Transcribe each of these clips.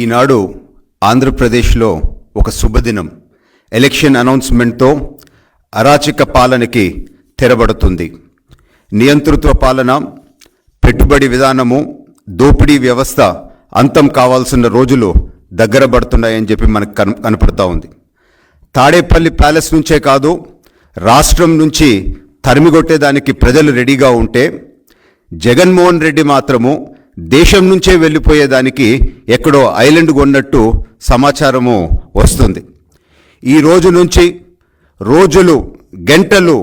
ఈనాడు ఆంధ్రప్రదేశ్లో ఒక శుభదినం. ఎలక్షన్ అనౌన్స్మెంట్తో అరాచక పాలనకి తెరబడుతుంది. నియంతృత్వ పాలన పెట్టుబడి విధానము దోపిడీ వ్యవస్థ అంతం కావాల్సిన రోజులు దగ్గర పడుతున్నాయని చెప్పి మనకు కన కనపడతా ఉంది. తాడేపల్లి ప్యాలెస్ నుంచే కాదు రాష్ట్రం నుంచి తరిమిగొట్టేదానికి ప్రజలు రెడీగా ఉంటే జగన్మోహన్ రెడ్డి మాత్రము దేశం నుంచే వెళ్ళిపోయేదానికి ఎక్కడో ఐలండ్ కొన్నట్టు సమాచారము వస్తుంది. ఈ రోజు నుంచి రోజులు గంటలు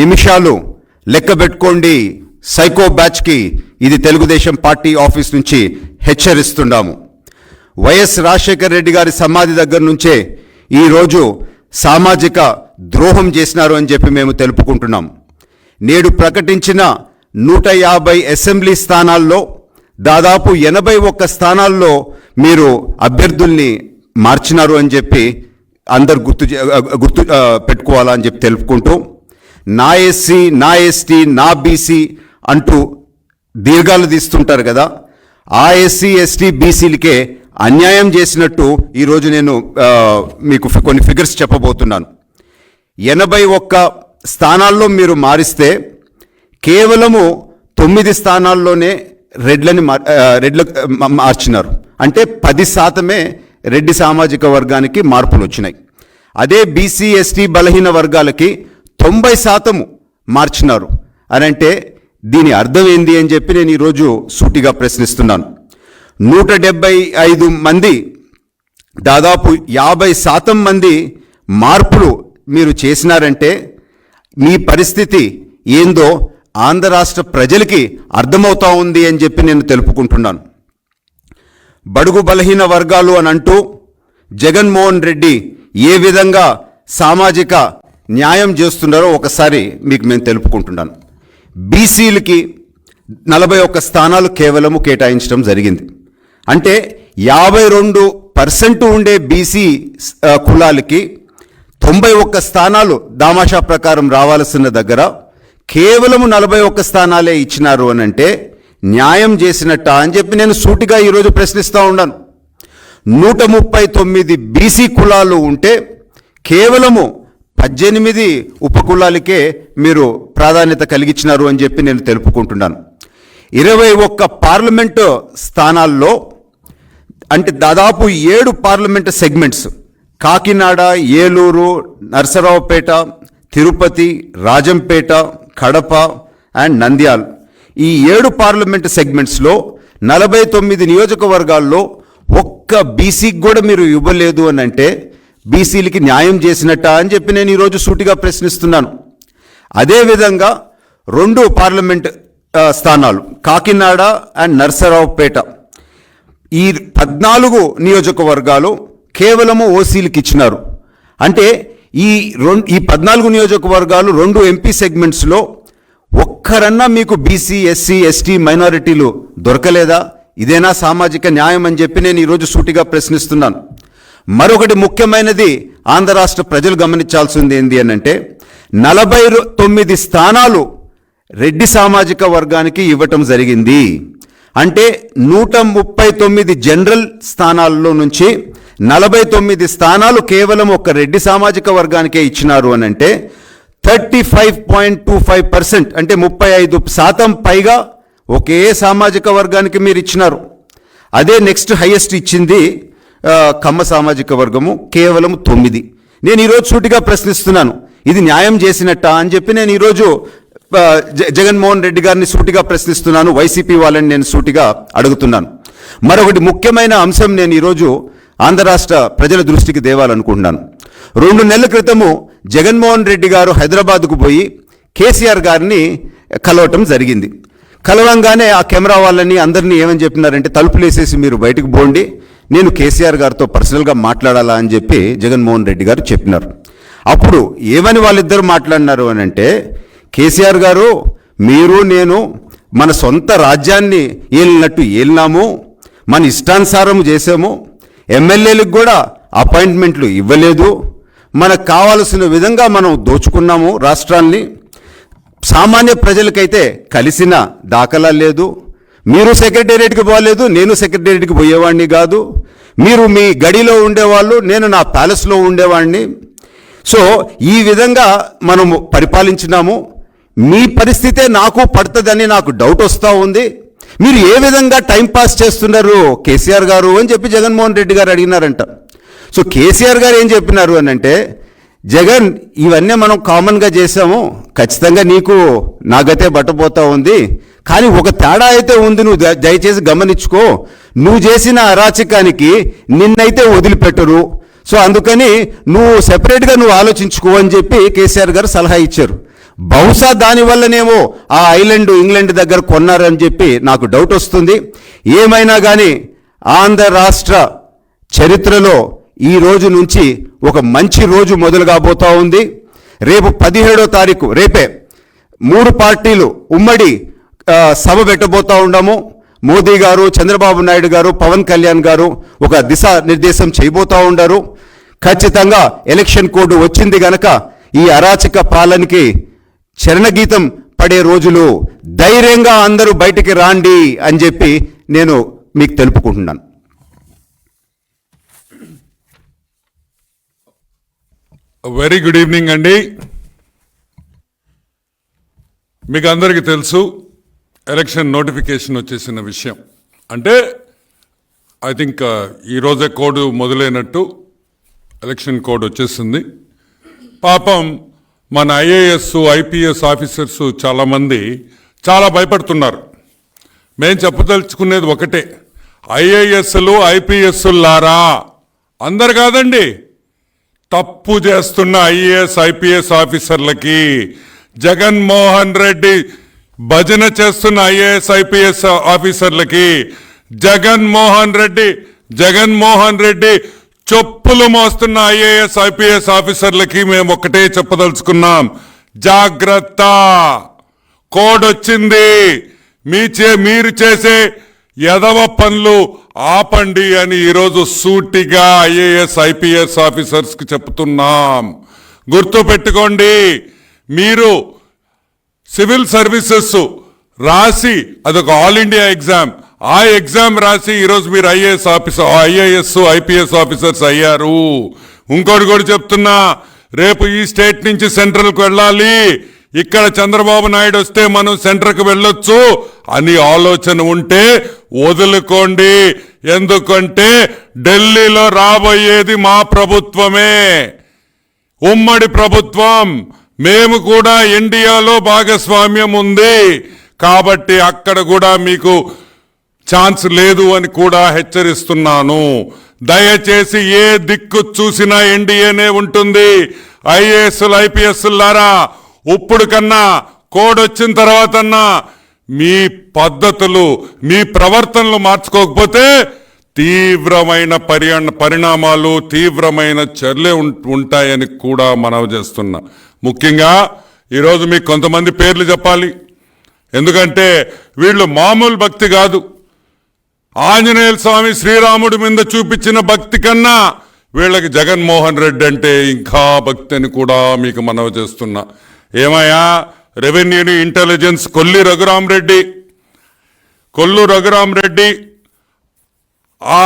నిమిషాలు లెక్క పెట్టుకోండి. సైకో బ్యాచ్కి ఇది తెలుగుదేశం పార్టీ ఆఫీస్ నుంచి హెచ్చరిస్తున్నాము. వైఎస్ రాజశేఖర రెడ్డి గారి సమాధి దగ్గర నుంచే ఈరోజు సామాజిక ద్రోహం చేసినారు అని చెప్పి మేము తెలుపుకుంటున్నాం. నేడు ప్రకటించిన నూట యాభై అసెంబ్లీ స్థానాల్లో దాదాపు ఎనభై ఒక్క స్థానాల్లో మీరు అభ్యర్థుల్ని మార్చినారు అని చెప్పి అందరు గుర్తు చే- గుర్తు పెట్టుకోవాలని పెట్టుకోవాలా అని చెప్పి తెలుపుకుంటూ నా ఎస్సీ నా ఎస్టీ నా బీసీ అంటూ దీర్ఘాలు తీస్తుంటారు కదా ఆ ఎస్సీ ఎస్టీ బీసీలకే అన్యాయం చేసినట్టు ఈరోజు నేను మీకు కొన్ని ఫిగర్స్ చెప్పబోతున్నాను. ఎనభై ఒక్క స్థానాల్లో మీరు మారిస్తే కేవలము తొమ్మిది స్థానాల్లోనే రెడ్లని మార్- రెడ్ల మార్చినారు. అంటే పది శాతమే రెడ్డి సామాజిక వర్గానికి మార్పులు వచ్చినాయి. అదే బీసీ ఎస్టీ బలహీన వర్గాలకి తొంభై శాతము మార్చినారు. అని అంటే దీని అర్థం ఏంది అని చెప్పి నేను ఈరోజు సూటిగా ప్రశ్నిస్తున్నాను. నూట డెబ్బై ఐదు మంది దాదాపు యాభై శాతం మంది మార్పులు మీరు చేసినారంటే మీ పరిస్థితి ఏందో ఆంధ్ర రాష్ట్ర ప్రజలకి అర్థమవుతా ఉంది అని చెప్పి నేను తెలుపుకుంటున్నాను. బడుగు బలహీన వర్గాలు అని అంటూ జగన్మోహన్ రెడ్డి ఏ విధంగా సామాజిక న్యాయం చేస్తున్నారో ఒకసారి మీకు మేము తెలుపుకుంటున్నాను. బీసీలకి నలభై ఒక్క స్థానాలు కేవలము కేటాయించడం జరిగింది. అంటే యాభై రెండు పర్సెంట్ ఉండే బీసీ కులాలకి తొంభై ఒక్క స్థానాలు దామాషా ప్రకారం రావాల్సిన దగ్గర కేవలము నలభై ఒక్క స్థానాలే ఇచ్చినారు అని అంటే న్యాయం చేసినట్ట అని చెప్పి నేను సూటిగా ఈరోజు ప్రశ్నిస్తూ ఉన్నాను. నూట ముప్పై తొమ్మిది బీసీ కులాలు ఉంటే కేవలము పద్దెనిమిది ఉపకులాలకే మీరు ప్రాధాన్యత కలిగించినారు అని చెప్పి నేను తెలుపుకుంటున్నాను. ఇరవై ఒక్క పార్లమెంటు స్థానాల్లో అంటే దాదాపు ఏడు parliament segments Kakinada Eluru Narasaraopet Tirupati Rajampet Kadapa and Nandyal. ఈ ఏడు పార్లమెంటు సెగ్మెంట్స్లో నలభై తొమ్మిది నియోజకవర్గాల్లో ఒక్క బీసీకి కూడా మీరు ఇవ్వలేదు అని అంటే బీసీలకి న్యాయం చేసినట్ట అని చెప్పి నేను ఈరోజు సూటిగా ప్రశ్నిస్తున్నాను. అదేవిధంగా రెండు పార్లమెంట్ స్థానాలు కాకినాడ అండ్ నర్సరావుపేట. ఈ పద్నాలుగు నియోజకవర్గాలు కేవలము ఓసీలకు ఇచ్చినారు. అంటే ఈ రెండు ఈ పద్నాలుగు నియోజకవర్గాలు రెండు ఎంపీ సెగ్మెంట్స్లో ఒక్కరన్నా మీకు బీసీ ఎస్సీ ఎస్టీ మైనారిటీలు దొరకలేదా? ఇదేనా సామాజిక న్యాయం అని చెప్పి నేను ఈరోజు సూటిగా ప్రశ్నిస్తున్నాను. మరొకటి ముఖ్యమైనది ఆంధ్ర రాష్ట్ర ప్రజలు గమనించాల్సింది ఏంటి అని అంటే నలభై తొమ్మిది స్థానాలు రెడ్డి సామాజిక వర్గానికి ఇవ్వటం జరిగింది. అంటే నూట ముప్పై తొమ్మిది జనరల్ స్థానాల్లో నుంచి నలభై తొమ్మిది స్థానాలు కేవలం ఒక రెడ్డి సామాజిక వర్గానికే ఇచ్చినారు అని అంటే thirty five point two five percent అంటే ముప్పై ఐదు శాతం పైగా ఒకే సామాజిక వర్గానికి మీరు ఇచ్చినారు. అదే నెక్స్ట్ హైయెస్ట్ ఇచ్చింది కమ్మ సామాజిక వర్గము కేవలం తొమ్మిది. నేను ఈరోజు సూటిగా ప్రశ్నిస్తున్నాను ఇది న్యాయం చేసినట్ట అని చెప్పి నేను ఈరోజు జగన్మోహన్ రెడ్డి గారిని సూటిగా ప్రశ్నిస్తున్నాను వైసీపీ వాళ్ళని నేను సూటిగా అడుగుతున్నాను. మరొకటి ముఖ్యమైన అంశం నేను ఈరోజు ఆంధ్ర రాష్ట్ర ప్రజల దృష్టికి దేవాలనుకుంటున్నాను రెండు నెలల క్రితము జగన్మోహన్ రెడ్డి గారు హైదరాబాద్కు పోయి కేసీఆర్ గారిని కలవటం జరిగింది. కలవంగానే ఆ కెమెరా వాళ్ళని అందరినీ ఏమని చెప్పినారంటే తలుపులు వేసేసి మీరు బయటకు పోండి నేను కేసీఆర్ గారితో పర్సనల్గా మాట్లాడాలా అని చెప్పి జగన్మోహన్ రెడ్డి గారు చెప్పినారు. అప్పుడు ఏమని వాళ్ళిద్దరు మాట్లాడినారు అని అంటే కేసీఆర్ గారు మీరు నేను మన సొంత రాజ్యాన్ని ఏలినట్టు ఏలినాము మన ఇష్టానుసారం చేసాము ఎమ్మెల్యేలకు కూడా అపాయింట్మెంట్లు ఇవ్వలేదు మనకు కావాల్సిన విధంగా మనం దోచుకున్నాము రాష్ట్రాన్ని సామాన్య ప్రజలకైతే కలిసిన దాఖలా లేదు. మీరు సెక్రటేరియట్కి పోలేదు నేను సెక్రటేరియట్కి పోయేవాడిని కాదు. మీరు మీ గడిలో ఉండేవాళ్ళు నేను నా ప్యాలెస్లో ఉండేవాడిని. సో ఈ విధంగా మనము పరిపాలించినాము. మీ పరిస్థితే నాకు పడుతుందని నాకు డౌట్ వస్తూ ఉంది. మీరు ఏ విధంగా టైంపాస్ చేస్తున్నారు? కేసీఆర్ గారు అని చెప్పి జగన్మోహన్ రెడ్డి గారు అడిగినారంట. సో కేసీఆర్ గారు ఏం చెప్పినారు అని అంటే జగన్ ఇవన్నీ మనం కామన్గా చేసాము ఖచ్చితంగా నీకు నాగతే బట్టపోతా ఉంది. కానీ ఒక తేడా అయితే ఉంది నువ్వు దయచేసి గమనించుకో. నువ్వు చేసిన అరాచకానికి నిన్నైతే వదిలిపెట్టరు. సో అందుకని నువ్వు సెపరేట్గా నువ్వు ఆలోచించుకో అని చెప్పి కేసీఆర్ గారు సలహా ఇచ్చారు. బహుశా దానివల్లనేమో ఆ ఐలాండ్ ఇంగ్లాండ్ దగ్గర కొన్నారని చెప్పి నాకు డౌట్ వస్తుంది. ఏమైనా కానీ ఆంధ్ర రాష్ట్ర చరిత్రలో ఈ రోజు నుంచి ఒక మంచి రోజు మొదలు కాబోతా ఉంది. రేపు పదిహేడో తారీఖు రేపే మూడు పార్టీలు ఉమ్మడి సభ పెట్టబోతా ఉండము. మోదీ గారు చంద్రబాబు నాయుడు గారు పవన్ కళ్యాణ్ గారు ఒక దిశ నిర్దేశం చేయబోతా ఉండారు. ఖచ్చితంగా ఎలక్షన్ కోడ్ వచ్చింది గనక ఈ అరాచక పాలనకి చరణగీతం పడే రోజులు ధైర్యంగా అందరూ బయటికి రాండి అని చెప్పి నేను మీకు తెలుపుకుంటున్నాను. వెరీ గుడ్ ఈవినింగ్ అండి మీకు అందరికీ తెలుసు ఎలక్షన్ నోటిఫికేషన్ వచ్చేసిన విషయం. అంటే ఐ థింక్ ఈరోజే కోడ్ మొదలైనట్టు ఎలక్షన్ కోడ్ వచ్చేసింది. పాపం మన ఐఏఎస్ ఐపీఎస్ ఆఫీసర్స్ చాలామంది చాలా భయపడుతున్నారు. మేము చెప్పదలుచుకునేది ఒకటే ఐఏఎస్లు ఐపీఎస్లారా అందరు కాదండి. తప్పు చేస్తున్న ఐఏఎస్ ఐపీఎస్ ఆఫీసర్లకి జగన్మోహన్ రెడ్డి భజన చేస్తున్న ఐఏఎస్ ఐపీఎస్ ఆఫీసర్లకి జగన్మోహన్ రెడ్డి జగన్మోహన్ రెడ్డి చెప్పులు మోస్తున్న ఐఏఎస్ ఐపీఎస్ ఆఫీసర్లకి మేము ఒకటే చెప్పదలుచుకున్నాం. జాగ్రత్త! కోడ్ వచ్చింది. మీ చే మీరు చేసే ఎదవ పనులు ఆపండి అని ఈరోజు సూటిగా ఐఏఎస్ ఐపీఎస్ ఆఫీసర్స్కి చెప్తున్నాం. గుర్తు పెట్టుకోండి మీరు సివిల్ సర్వీసెస్ రాసి అదొక ఆల్ ఇండియా ఎగ్జామ్. ఆ ఎగ్జామ్ రాసి ఈరోజు మీరు IAS officer IAS IPS officers అయ్యారు. ఇంకోటి కూడా చెప్తున్నా రేపు ఈ స్టేట్ నుంచి సెంట్రల్కి వెళ్ళాలి. ఇక్కడ చంద్రబాబు నాయుడు వస్తే మనం సెంటర్కి వెళ్ళొచ్చు అని ఆలోచన ఉంటే వదులుకోండి. ఎందుకంటే ఢిల్లీలో రాబోయేది మా ప్రభుత్వమే. ఉమ్మడి ప్రభుత్వం. మేము కూడా ఇండియాలో భాగస్వామ్యం ఉంది. కాబట్టి అక్కడ కూడా మీకు ఛాన్స్ లేదు అని కూడా హెచ్చరిస్తున్నాను. దయచేసి ఏ దిక్కు చూసినా ఎన్డీఏనే ఉంటుంది. ఐఏఎస్లు ఐపీఎస్లారా ఇప్పుడు కన్నా కోడ్ వచ్చిన తర్వాతన్నా మీ పద్ధతులు మీ ప్రవర్తనలు మార్చుకోకపోతే తీవ్రమైన పరిణ పరిణామాలు తీవ్రమైన చర్యలే ఉం- ఉంటాయని కూడా మనవి చేస్తున్నా. ముఖ్యంగా ఈరోజు మీకు కొంతమంది పేర్లు చెప్పాలి. ఎందుకంటే వీళ్ళు మామూలు భక్తి కాదు. ఆంజనేయ స్వామి శ్రీరాముడి మీద చూపించిన భక్తి కన్నా వీళ్ళకి జగన్మోహన్ రెడ్డి అంటే ఇంకా భక్తి అని కూడా మీకు మనవి చేస్తున్నా. ఏమయ్యా? రెవెన్యూని ఇంటెలిజెన్స్ కొల్లి రఘురామరెడ్డి కొల్లు రఘురామరెడ్డి ఆ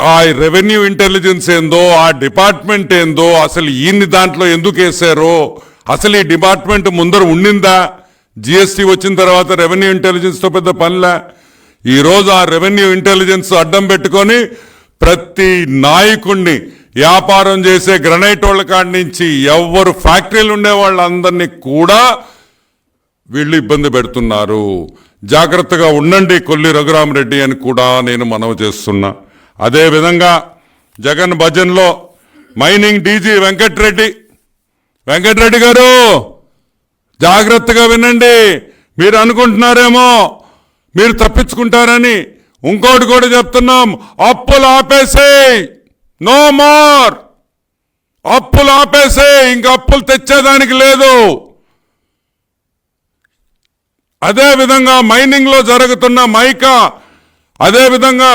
ఆ రెవెన్యూ ఇంటెలిజెన్స్ ఏందో ఆ డిపార్ట్మెంట్ ఏందో అసలు ఈయన్ని దాంట్లో ఎందుకు వేశారో అసలు ఈ డిపార్ట్మెంట్ ముందర ఉండిందా? జిఎస్టీ వచ్చిన తర్వాత రెవెన్యూ ఇంటెలిజెన్స్తో పెద్ద పనిలే? ఈ రోజు ఆ రెవెన్యూ ఇంటెలిజెన్స్ అడ్డం పెట్టుకొని ప్రతి నాయకుణ్ణి వ్యాపారం చేసే గ్రనైట్ వాళ్ళ కాడి నుంచి ఎవరు ఫ్యాక్టరీలు ఉండే వాళ్ళందరినీ కూడా వీళ్ళు ఇబ్బంది పెడుతున్నారు. జాగ్రత్తగా ఉండండి కొల్లి రఘురామరెడ్డి అని కూడా నేను మనవి చేస్తున్నా. అదే విధంగా జగన్ భజన్లో మైనింగ్ డీజీ వెంకట్రెడ్డి. వెంకట్రెడ్డి గారు జాగ్రత్తగా వినండి. మీరు అనుకుంటున్నారేమో మీరు తప్పించుకుంటారని ఇంకోటి కూడా చెప్తున్నాం. అప్పులు ఆపేసేయ్ నో మోర్ అప్పులు ఆపేసేయ్ ఇంక అప్పులు తెచ్చేదానికి లేదు. అదేవిధంగా మైనింగ్లో జరుగుతున్న మైకా అదేవిధంగా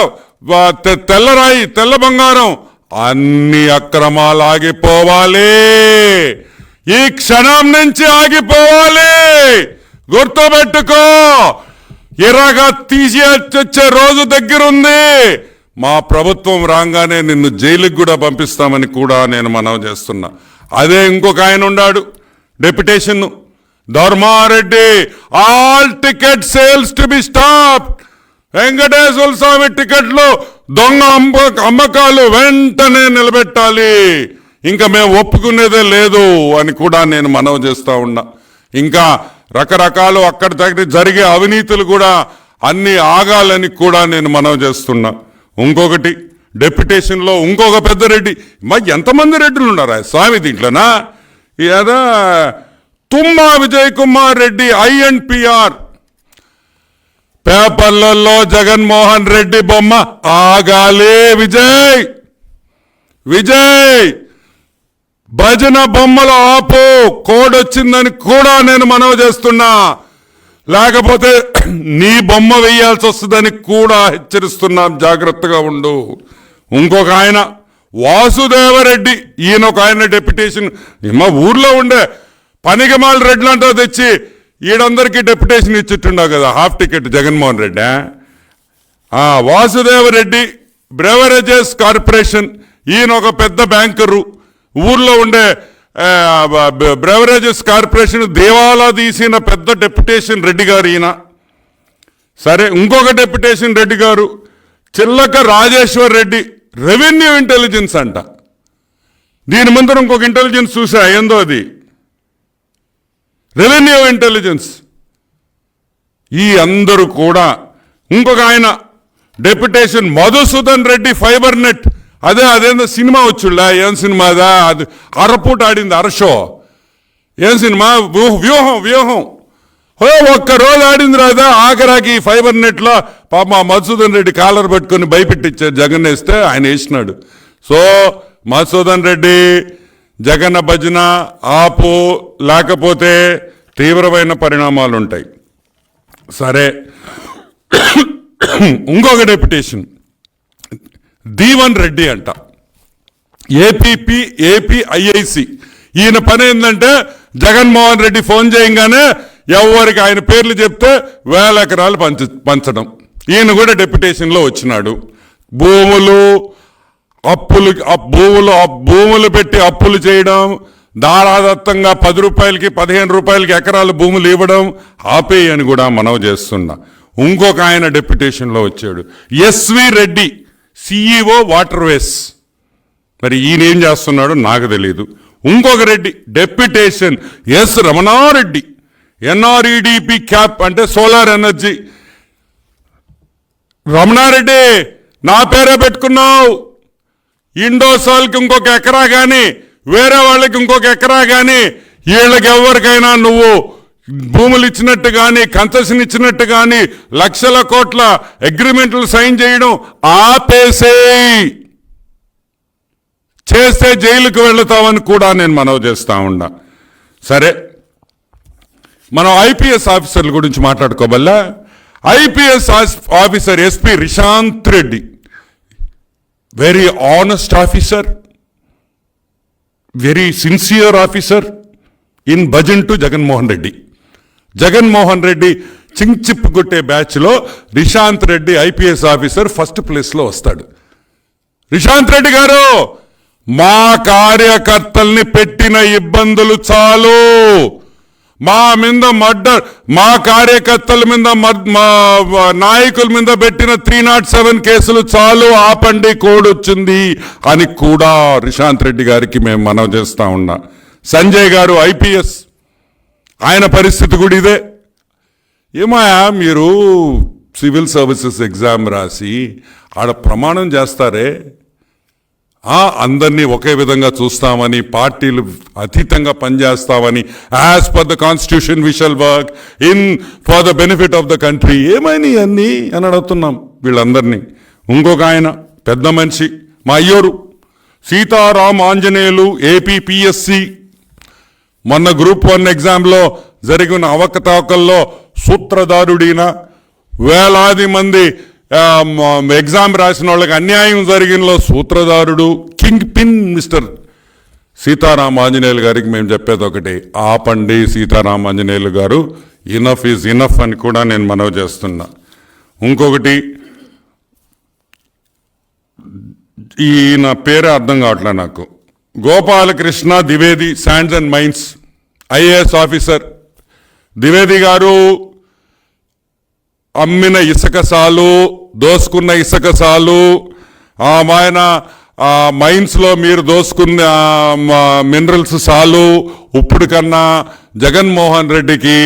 తెల్లరాయి తెల్ల బంగారం అన్ని అక్రమాలు ఆగిపోవాలి. ఈ క్షణం నుంచి ఆగిపోవాలి. గుర్తుపెట్టుకో. ఎరాగా తీసి వచ్చే రోజు దగ్గరుంది. మా ప్రభుత్వం రాగానే నిన్ను జైలుకి కూడా పంపిస్తామని కూడా నేను మనవి చేస్తున్నా. అదే ఇంకొక ఆయన ఉన్నాడు deputation Dharmareddy all ticket sales to be stop Venkateswara Swamy టికెట్లు దొంగ అమ్మ అమ్మకాలు వెంటనే నిలబెట్టాలి. ఇంకా మేము ఒప్పుకునేదే లేదు అని కూడా నేను మనవి చేస్తూ ఉన్నా. ఇంకా రకరకాలు అక్కడ దగ్గర జరిగే అవినీతులు కూడా అన్ని ఆగాలని కూడా నేను మనవి చేస్తున్నా. ఇంకొకటి డెప్యుటేషన్లో ఇంకొక పెద్ద రెడ్డి. మా ఎంతమంది రెడ్డిలు ఉన్నారా? స్వామి దీంట్లోనా? ఏదా తుమ్మా విజయ్ కుమార్ రెడ్డి ఐఎన్పిఆర్ పేపర్లలో జగన్మోహన్ రెడ్డి బొమ్మ ఆగాలే విజయ్. విజయ్! భజన బొమ్మలు ఆపు. కోడ్ వచ్చిందని కూడా నేను మనవి చేస్తున్నా. లేకపోతే నీ బొమ్మ వేయాల్సి వస్తుందని కూడా హెచ్చరిస్తున్నాం. జాగ్రత్తగా ఉండు. ఇంకొక ఆయన వాసుదేవరెడ్డి. ఈయన ఒక ఆయన డెప్యుటేషన్. మా ఊర్లో ఉండే పనికిమాల రెడ్లంటో తెచ్చి ఈడందరికీ డెప్యుటేషన్ ఇచ్చిట్టుండవు కదా. Half ticket Jaganmohan Reddy Vasudevareddy beverages corporation. ఈయన ఒక పెద్ద బ్యాంకరు. ఊర్లో ఉండే బ్రవరేజెస్ బ్రెవరేజెస్ కార్పొరేషన్ దేవాలా తీసిన పెద్ద డెప్యుటేషన్ రెడ్డి గారు ఈయన. సరే ఇంకొక డెప్యుటేషన్ రెడ్డి గారు చిల్లక రాజేశ్వర్ రెడ్డి రెవెన్యూ ఇంటెలిజెన్స్ అంట. దీని ముందర ఇంకొక ఇంటెలిజెన్స్ చూసా ఏందో అది? రెవెన్యూ ఇంటెలిజెన్స్ ఈ అందరూ కూడా ఇంకొక ఆయన deputation Madhusudan Reddy fibre net అదే అదేందో సినిమా వచ్చుళ్ళా ఏం సినిమా అదా? అది అరపూట ఆడింది అరషో ఏం సినిమా? వ్యూహం వ్యూహం. ఓ ఒక్క రోజు ఆడింది రాదా? ఆఖరాకి ఫైబర్ నెట్లో పాప మా మధుసూదన్ రెడ్డి కాలర్ పట్టుకొని భయపెట్టించారు జగన్ వేస్తే ఆయన వేసినాడు. సో మధుసూదన్ రెడ్డి జగన్ భజన ఆపు లేకపోతే తీవ్రమైన పరిణామాలు ఉంటాయి సరే. ఇంకొక డెప్యుటేషన్. దీవన్ రెడ్డి అంట. APP AP IIC. ఈయన పని ఏంటంటే జగన్మోహన్ రెడ్డి ఫోన్ చేయగానే ఎవరికి ఆయన పేర్లు చెప్తే వేల ఎకరాలు పంచ పంచడం. ఈయన కూడా డెప్యుటేషన్లో వచ్చినాడు. భూములు అప్పులు భూములు అప్- భూములు పెట్టి అప్పులు చేయడం దారాదత్తంగా పది రూపాయలకి పదిహేను రూపాయలకి ఎకరాలు భూములు ఇవ్వడం ఆపేయి అని కూడా మనవి చేస్తున్నా. ఇంకొక ఆయన డెప్యుటేషన్లో వచ్చాడు. SV Reddy. CEO waterways మరి ఈయన ఏం చేస్తున్నాడో నాకు తెలియదు ఇంకొక Reddy deputation S Ramanareddy NREDP CAP అంటే సోలార్ ఎనర్జీ రమణారెడ్డి నా పేరే పెట్టుకున్నావు. ఇండోసాల్కి ఇంకొక ఎకరా కానీ వేరే వాళ్ళకి ఇంకొక ఎకరా కానీ వీళ్ళకి ఎవరికైనా నువ్వు భూములు ఇచ్చినట్టు కానీ కన్సెషన్ ఇచ్చినట్టు కానీ లక్షల కోట్ల అగ్రిమెంట్లు సైన్ చేయడం ఆపేసేయి చేస్తే జైలుకు వెళతామని కూడా నేను మనవి చేస్తా ఉన్నా. సరే మనం ఐపీఎస్ ఆఫీసర్ల గురించి మాట్లాడుకోబల్లా? IPS officer SP Rishanth Reddy. Very honest officer very sincere officer in bhajan to Jaganmohan Reddy Jaganmohan Reddy చించిప్ కొట్టే బ్యాచ్లో Rishanth Reddy IPS officer first ప్లేస్లో వస్తాడు. రిషాంత్ రెడ్డి గారు మా కార్యకర్తల్ని పెట్టిన ఇబ్బందులు చాలు. మా మీద మర్డర్ మా కార్యకర్తల మీద మా నాయకుల మీద పెట్టిన త్రీ నాట్ సెవెన్ కేసులు చాలు ఆపండి కోడొచ్చింది అని కూడా రిషాంత్ రెడ్డి గారికి మేము మనం చేస్తా ఉన్నా. సంజయ్ గారు ఐపీఎస్ ఆయన పరిస్థితి కూడా ఇదే. ఏమాయా మీరు సివిల్ సర్వీసెస్ ఎగ్జామ్ రాసి ఆడ ప్రమాణం చేస్తారే? అందరినీ ఒకే విధంగా చూస్తామని పార్టీలు అతీతంగా పనిచేస్తామని as per the constitution we shall work in for the benefit of the country ఏమైనా అన్నీ అని అడుగుతున్నాం వీళ్ళందరినీ. ఇంకొక ఆయన పెద్ద మనిషి మా అయ్యోరు సీతారాం ఆంజనేయులు ఏపీపీఎస్సి మొన్న గ్రూప్ వన్ ఎగ్జామ్లో జరిగిన అవకతవకల్లో సూత్రధారుడిన వేలాది మంది ఎగ్జామ్ రాసిన వాళ్ళకి అన్యాయం జరిగినలో సూత్రధారుడు king pin mister Sitaram Anjaneyulu గారికి మేము చెప్పేది ఒకటి ఆపండి సీతారాం ఆంజనేయులు గారు ఇనఫ్ ఈజ్ ఇనఫ్ అని కూడా నేను మనవి చేస్తున్నా. ఇంకొకటి ఈయన పేరే అర్థం కావట్లే నాకు. Gopalakrishna Dwivedi sands and mines IAS officer. Dwivedi garu అమ్మిన ఇసుక సాలు దోసుకున్న ఇసుక సాలు ఆ ఆయన ఆ మీరు దోసుకున్న మినరల్స్ సాలు ఇప్పుడు కన్నా జగన్మోహన్ రెడ్డికి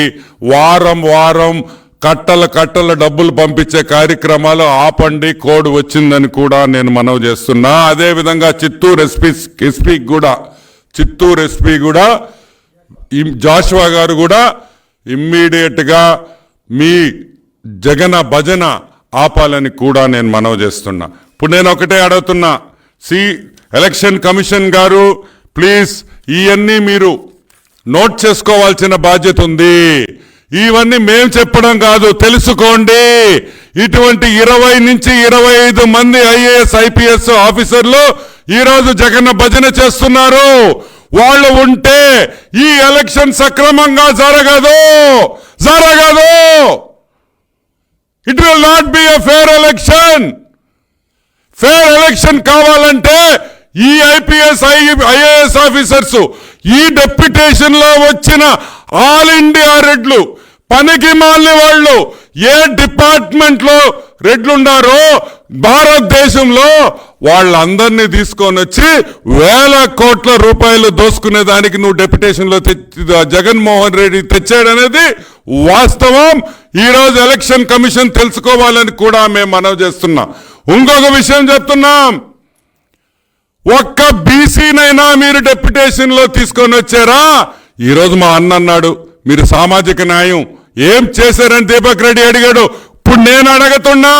వారం వారం కట్టల కట్టల డబ్బులు పంపించే కార్యక్రమాలు ఆపండి కోడ్ వచ్చిందని కూడా నేను మనవి చేస్తున్నా. అదేవిధంగా చిత్తూరు ఎస్పీ ఎస్పీ కూడా చిత్తూరు ఎస్పీ కూడా జాషువా గారు కూడా ఇమ్మీడియట్గా మీ జగన భజన ఆపాలని కూడా నేను మనవి చేస్తున్నా. ఇప్పుడు నేను ఒకటే అడుగుతున్నా. See election commission garu please ఇవన్నీ మీరు నోట్ చేసుకోవాల్సిన బాధ్యత ఉంది. ఇవన్నీ మేం చెప్పడం కాదు తెలుసుకోండి. ఇటువంటి ఇరవై నుంచి ఇరవై ఐదు మంది ఐఏఎస్ ఐపీఎస్ ఆఫీసర్లు ఈ రోజు జగన్న భజన చేస్తున్నారు. వాళ్ళు ఉంటే ఈ ఎలక్షన్ సక్రమంగా జరగదు. జరగదు. It will not be a fair election fair election కావాలంటే ఈ ఐపీఎస్ ఐఏఎస్ ఆఫీసర్స్ ఈ డెప్యుటేషన్లో వచ్చిన ఆల్ ఇండియా రెడ్లు పనికి మాలిన వాళ్ళు ఏ డిపార్ట్మెంట్లో రెడ్లున్నారో భారతదేశంలో వాళ్ళందరినీ తీసుకొని వచ్చి వేల కోట్ల రూపాయలు దోసుకునే దానికి నువ్వు డెప్యుటేషన్లో తెచ్చి- జగన్మోహన్ రెడ్డి తెచ్చాడనేది వాస్తవం. ఈ రోజు ఎలక్షన్ కమిషన్ తెలుసుకోవాలని కూడా మేము మనవి చేస్తున్నాం. ఇంకొక విషయం చెప్తున్నాం. ఒక్క బీసీనైనా మీరు డెప్యుటేషన్లో తీసుకొని వచ్చారా? ఈరోజు మా అన్న అన్నాడు మీరు సామాజిక న్యాయం ఏం చేశారని దీపక్ రెడ్డి అడిగాడు. ఇప్పుడు నేను అడగతున్నా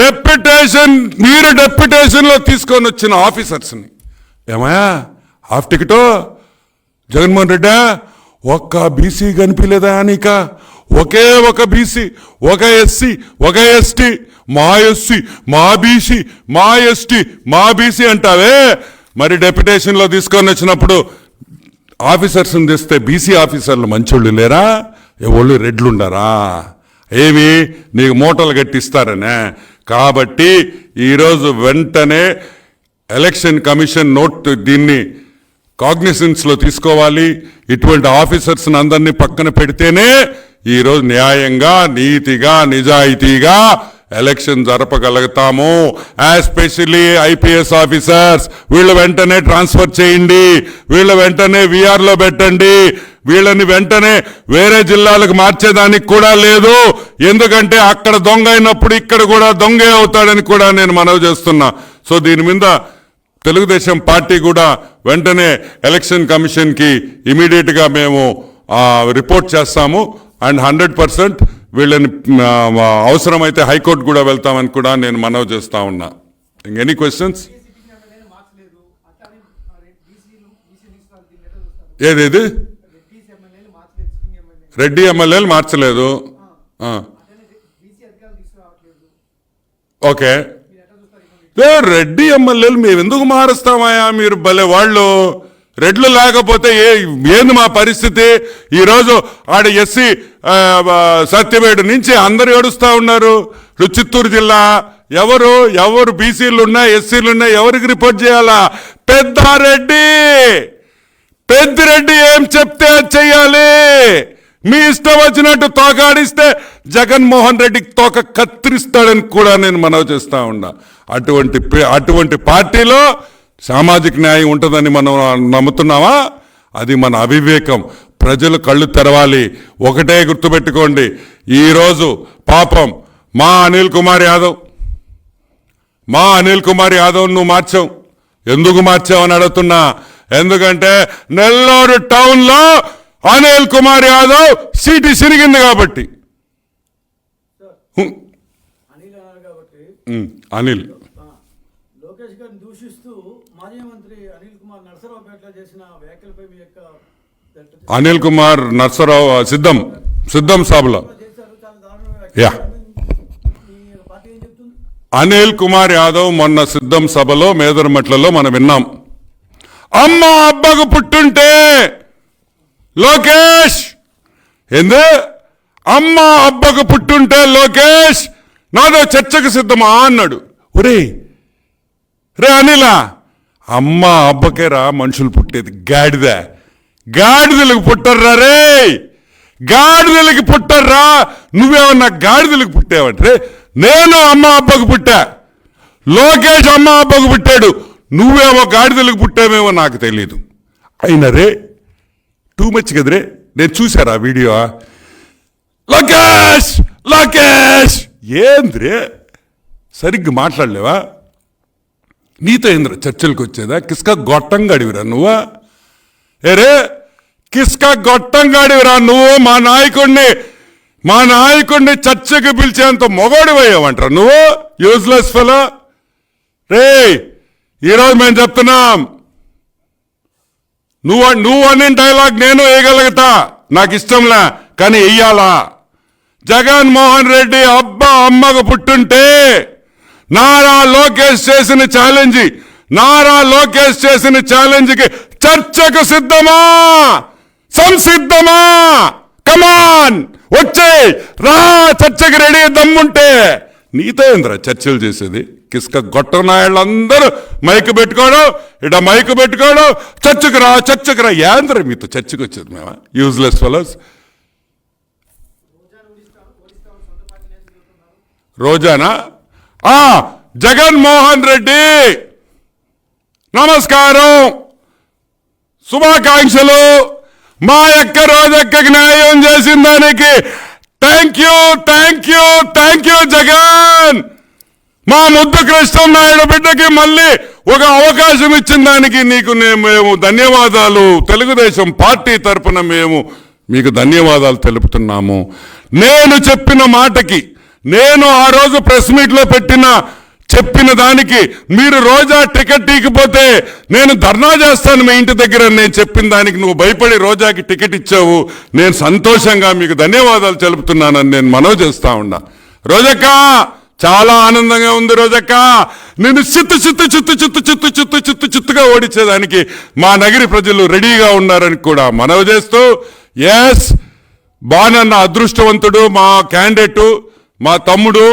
డెప్యుటేషన్ మీరు డెప్యుటేషన్లో తీసుకొని వచ్చిన ఆఫీసర్స్ని ఏమయ్యా? హాఫ్ టికెటో? జగన్మోహన్ రెడ్డా ఒక్క బీసీ కనిపించలేదా నీక? ఒకే ఒక బీసీ ఒక ఎస్సీ ఒక ఎస్టీ మా ఎస్సీ మా బీసీ మా ఎస్టీ మా బీసీ అంటావే? మరి డెప్యుటేషన్లో తీసుకొని వచ్చినప్పుడు ఆఫీసర్స్ని తెస్తే బీసీ ఆఫీసర్లు మంచోళ్ళు లేరా? ఎవళ్ళు రెడ్లు ఉండరా ఏమి? నీకు మూటలు కట్టిస్తారనే కాబట్టి ఈరోజు వెంటనే ఎలక్షన్ కమిషన్ నోట్ దీన్ని కాగ్నిసెన్స్లో తీసుకోవాలి. ఇటువంటి ఆఫీసర్స్ని అందరినీ పక్కన పెడితేనే ఈరోజు న్యాయంగా నీతిగా నిజాయితీగా ఎలక్షన్ జరపగలుగుతాము. ఎస్పెషలీ ఐపీఎస్ ఆఫీసర్స్ వీళ్ళు వెంటనే ట్రాన్స్ఫర్ చేయండి. వీళ్ళ వెంటనే విఆర్లో పెట్టండి. వీళ్ళని వెంటనే వేరే జిల్లాలకు మార్చేదానికి కూడా లేదు. ఎందుకంటే అక్కడ దొంగ అయినప్పుడు ఇక్కడ కూడా దొంగే అవుతాడని కూడా నేను మనవి చేస్తున్నా. సో దీని మీద తెలుగుదేశం పార్టీ కూడా వెంటనే ఎలక్షన్ కమిషన్కి ఇమీడియట్గా మేము రిపోర్ట్ చేస్తాము. అండ్ హండ్రెడ్ పర్సెంట్ వీళ్ళని అవసరమైతే హైకోర్టు కూడా వెళ్తామని కూడా నేను మనవి చేస్తా ఉన్నా. ఎనీ క్వశ్చన్స్ ఏదేది రెడ్డి ఎమ్మెల్యేలు మార్చలేదు. ఓకే. రెడ్డి ఎమ్మెల్యేలు మేము ఎందుకు మారుస్తామయ్యా? మీరు భలే వాళ్ళు. రెడ్లు లేకపోతే ఏ ఏంది మా పరిస్థితి? ఈరోజు ఆడ ఎస్సీ సత్యవేడు నుంచి అందరు ఏడుస్తూ ఉన్నారు. చిత్తూరు జిల్లా ఎవరు? ఎవరు బీసీలు ఉన్నా ఎస్సీలు ఉన్నా ఎవరికి రిపోర్ట్ చేయాలా? పెద్దారెడ్డి! పెద్దిరెడ్డి ఏం చెప్తే అది చెయ్యాలి? మీ ఇష్టం వచ్చినట్టు తోకాడిస్తే జగన్మోహన్ రెడ్డికి తోక కత్తిరిస్తాడని కూడా నేను మనవి చేస్తూ ఉన్నా. అటువంటి పే- అటువంటి పార్టీలో సామాజిక న్యాయం ఉంటుందని మనం నమ్ముతున్నావా అది మన అవివేకం. ప్రజలు కళ్ళు తెరవాలి. ఒకటే గుర్తుపెట్టుకోండి. ఈరోజు పాపం మా అనిల్ కుమార్ యాదవ్. మా అనిల్ కుమార్ యాదవ్ నువ్వు మార్చావు. ఎందుకు మార్చావని అడుగుతున్నా. ఎందుకంటే నెల్లూరు టౌన్లో అనిల్ కుమార్ యాదవ్ సీటు సిరిగింది కాబట్టి. అనిల్ అన్నారు కాబట్టి. హ్మ్. అనిల్. ఆ, లోకేష్ గారిని దూషిస్తూ మాజీ మంత్రి అనిల్ కుమార్ నరసరావుపేటలో చేసిన వ్యాఖ్యలపై మీ యొక్క అనిల్ కుమార్ నర్సరావు సిద్ధం సిద్ధం సభలో యా. అనిల్ కుమార్ యాదవ్ మొన్న సిద్ధం సభలో మేదరమట్లలో మనం విన్నాం. అమ్మ అబ్బకు పుట్టుంటే లోకేష్. ఎందు? అమ్మ అబ్బకు పుట్టుంటే లోకేష్. నాదో చర్చకు సిద్ధమా అన్నాడు. ఒరే రే అనిలా అమ్మ అబ్బకే రా మనుషులు పుట్టేది గాడిదే. గాడిదలకు పుట్టర్రా రే. గాడిదలకి పుట్టర్రా. నువ్వేమన్నా గాడిదలకు పుట్టావంటే నేను అమ్మ అబ్బకు పుట్టా. లోకేష్ అమ్మ అబ్బకు పుట్టాడు. నువ్వేమో గాడిదలకు పుట్టావేమో నాకు తెలియదు అయినా రే టూ మచ్ కదరే నేను చూసారా వీడియో? లోకేష్! లోకేష్! ఏంద్రే సరిగ్గా మాట్లాడలేవా? నీతో ఏంద్ర చర్చలకు వచ్చేదా? కిస్కా గొట్టంగా అడివిరా నువ్వా? ఏరే కిస్క గొట్టంగాడివిరా నువ్వు మా నాయకుడిని మా నాయకుడిని చర్చకు పిలిచేంత మొగోడివయ్యావంటారా నువ్వు యూజ్లెస్ ఫెలో రే ఈరోజు మేము చెప్తున్నాం. నువ్వు నువ్వు అనే డైలాగ్ నేను వేయగలుగుతా. నాకు ఇష్టంలే కానీ వెయ్యాలా జగన్మోహన్ రెడ్డి అబ్బా అమ్మకు పుట్టుంటే నారా లోకేష్ చేసిన ఛాలెంజ్ నారా లోకేష్ చేసిన ఛాలెంజ్కి చర్చకు సిద్ధమా? సంసిద్ధమా? కమాన్ వచ్చే! రా! చర్చకి రెడీ దమ్ముంటే! నీతో ఏంద్రా చర్చలు చేసేది? కిస్క గొట్టనాయాళ్ళందరూ మైకు పెట్టుకోవడం ఇట మైకు పెట్టుకోవడం చర్చకు రా చర్చకు రా. ఏంద్ర మీతో చర్చకు వచ్చేది మేమా? యూజ్లెస్ ఫెలోస్ రోజానా? ఆ జగన్మోహన్ రెడ్డి. నమస్కారం. శుభాకాంక్షలు. మా యొక్క రోజక్కకి న్యాయం చేసిన దానికి thank you thank you thank you Jagan. మా ముద్దు కృష్ణ నాయుడు బిడ్డకి మళ్ళీ ఒక అవకాశం ఇచ్చిన దానికి నీకు మేము ధన్యవాదాలు. తెలుగుదేశం పార్టీ తరఫున మేము మీకు ధన్యవాదాలు తెలుపుతున్నాము. నేను చెప్పిన మాటకి నేను ఆ రోజు ప్రెస్ మీట్లో పెట్టిన చెప్పిన దానికి మీరు రోజా టికెట్ ఇకపోతే నేను ధర్నా చేస్తాను మీ ఇంటి దగ్గర నేను చెప్పిన దానికి నువ్వు భయపడి రోజాకి టికెట్ ఇచ్చావు. నేను సంతోషంగా మీకు ధన్యవాదాలు తెలుపుతున్నానని నేను మనవి చేస్తా ఉన్నా. రోజక్క చాలా ఆనందంగా ఉంది రోజక్క. నేను చిత్తు చిత్తు చిత్తు చిత్తు చిత్తు చిత్తు చిత్తు చిత్తుగా ఓడించేదానికి మా నగరి ప్రజలు రెడీగా ఉన్నారని కూడా మనవి చేస్తూ ఎస్ బానన్న అదృష్టవంతుడు మా క్యాండిడేటు మా తమ్ముడు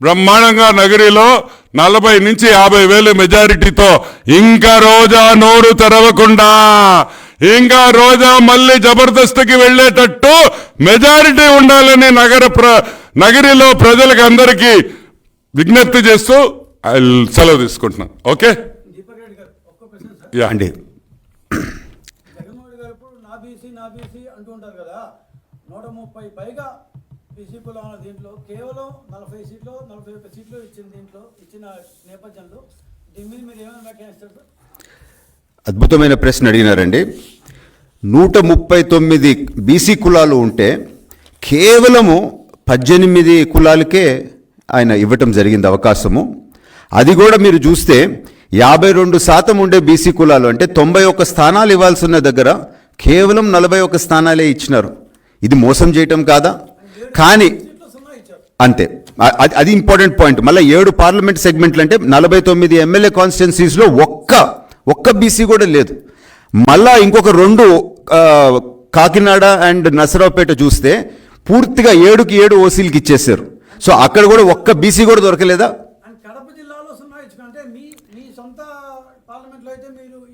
బ్రహ్మాండంగా నగరిలో నలభై నుంచి యాభై వేల మెజారిటీతో ఇంకా రోజా నోరు తెరవకుండా ఇంకా రోజా మళ్ళీ జబర్దస్త్కి వెళ్ళేటట్టు మెజారిటీ ఉండాలని నగర ప్ర నగరిలో ప్రజలకు అందరికీ విజ్ఞప్తి చేస్తూ ఐ సెలవు తీసుకుంటున్నాను ఓకే? దీపక్ రెడ్డి గారు ఒక్క ప్రశ్న సార్ యా. అండి. జగన్మోహన్ రెడ్డి గారు ఇప్పుడు నా బీసీ నా బీసీ అంటూ ఉంటారు కదా. నూట ముప్పై పైగా బీసీ ఉన్న దీంట్లో కేవలం నలభై సీట్లు నలభై ఒక్క సీట్లు ఇచ్చిన దీంట్లో ఇచ్చిన నేపథ్యంలో దీని మీద మీరు ఏమైనా వ్యాఖ్యానిస్తారు అద్భుతమైన ప్రశ్న అడిగినారండి. నూట ముప్పై తొమ్మిది బీసీ కులాలు ఉంటే కేవలము పద్దెనిమిది కులాలకే ఆయన ఇవ్వటం జరిగింది అవకాశము. అది కూడా మీరు చూస్తే యాభై రెండు శాతం ఉండే బీసీ కులాలు అంటే తొంభై ఒక్క స్థానాలు ఇవ్వాల్సిన దగ్గర కేవలం నలభై ఒక్క స్థానాలే ఇచ్చినారు. ఇది మోసం చేయటం కాదా? కానీ అంతే. అది అది ఇంపార్టెంట్ పాయింట్ మళ్ళీ ఏడు పార్లమెంట్ సెగ్మెంట్లు అంటే నలభై తొమ్మిది ఎమ్మెల్యే కాన్స్టిట్యున్సీస్లో ఒక్క ఒక్క బీసీ కూడా లేదు. మళ్ళా ఇంకొక రెండు కాకినాడ అండ్ నసరావుపేట చూస్తే పూర్తిగా ఏడుకి ఏడు ఓసీలకి ఇచ్చేసారు సో అక్కడ కూడా ఒక్క బీసీ కూడా దొరకలేదా అండ్ కడప జిల్లాలో సున్నా ఇచ్చుకుని అంటే మీ మీ సొంత పార్లమెంట్లో అయితే మీరు ఇవ్వరా పక్క పార్లమెంట్లో ఇది ఇస్తారా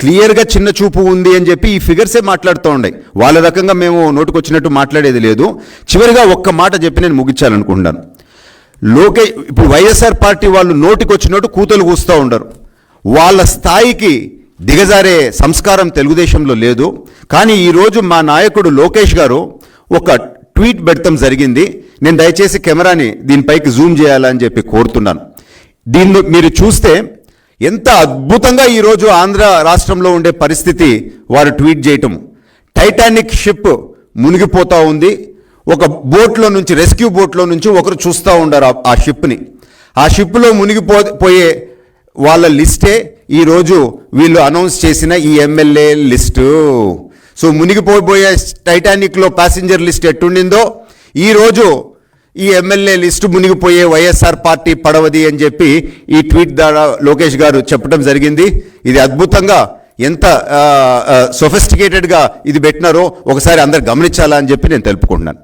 క్లియర్గా చిన్న చూపు ఉంది అని చెప్పి ఈ ఫిగర్సే మాట్లాడుతూ ఉండే వాళ్ళ రకంగా మేము నోటుకొచ్చినట్టు మాట్లాడేది లేదు. చివరిగా ఒక్క మాట చెప్పి నేను ముగించాలనుకుంటున్నాను. లోకే ఇప్పుడు వైఎస్ఆర్ పార్టీ వాళ్ళు నోటికొచ్చినట్టు కూతలు కూస్తూ ఉండరు. వాళ్ళ స్థాయికి దిగజారే సంస్కారం తెలుగుదేశంలో లేదు. కానీ ఈరోజు మా నాయకుడు లోకేష్ గారు ఒక ట్వీట్ పెడతాం జరిగింది. నేను దయచేసి కెమెరాని దీనిపైకి జూమ్ చేయాలని చెప్పి కోరుతున్నాను. దీన్ని మీరు చూస్తే ఎంత అద్భుతంగా ఈరోజు ఆంధ్ర రాష్ట్రంలో ఉండే పరిస్థితి వారు ట్వీట్ చేయటం. టైటానిక్ షిప్ మునిగిపోతూ ఉంది. ఒక బోట్లో నుంచి రెస్క్యూ బోట్లో నుంచి ఒకరు చూస్తూ ఉండారు ఆ- ఆ షిప్ని. ఆ షిప్లో మునిగిపో పోయే వాళ్ళ లిస్టే ఈరోజు వీళ్ళు అనౌన్స్ చేసిన ఈ ఎమ్మెల్యే లిస్టు. సో మునిగిపోబోయే టైటానిక్లో ప్యాసింజర్ లిస్ట్ ఎట్టుండిందో ఈరోజు ఈ ఎమ్మెల్యే లిస్టు మునిగిపోయే వైఎస్ఆర్ పార్టీ పడవది అని చెప్పి ఈ ట్వీట్ ద్వారా లోకేష్ గారు చెప్పడం జరిగింది. ఇది అద్భుతంగా ఎంత సొఫిస్టికేటెడ్గా ఇది పెట్టినారో ఒకసారి అందరు గమనించాలా అని చెప్పి నేను తెలుపుకుంటున్నాను.